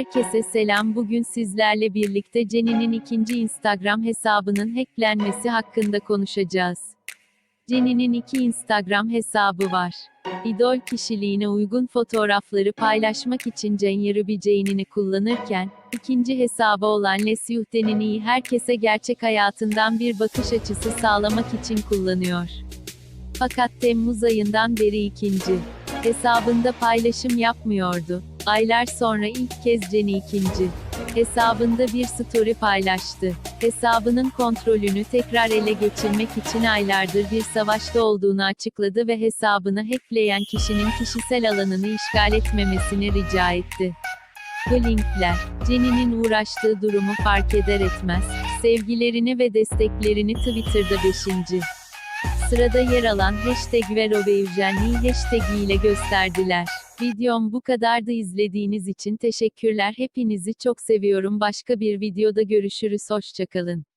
Herkese selam. Bugün sizlerle birlikte Jenny'nin ikinci Instagram hesabının hacklenmesi hakkında konuşacağız. Jenny'nin iki Instagram hesabı var. İdol kişiliğine uygun fotoğrafları paylaşmak için Jenny Ruby kullanırken, ikinci hesabı olan Les Yuhtenini'yi herkese gerçek hayatından bir bakış açısı sağlamak için kullanıyor. Fakat Temmuz ayından beri ikinci hesabında paylaşım yapmıyordu. Aylar sonra ilk kez Jenny ikinci hesabında bir story paylaştı. Hesabının kontrolünü tekrar ele geçirmek için aylardır bir savaşta olduğunu açıkladı ve hesabını hackleyen kişinin kişisel alanını işgal etmemesini rica etti. Linkler, Jenny'nin uğraştığı durumu fark eder etmez, sevgilerini ve desteklerini Twitter'da 5. Sırada yer alan hashtag Vero ve Eugenie hashtag ile gösterdiler. Videom bu kadardı. İzlediğiniz için teşekkürler. Hepinizi çok seviyorum. Başka bir videoda görüşürüz. Hoşçakalın.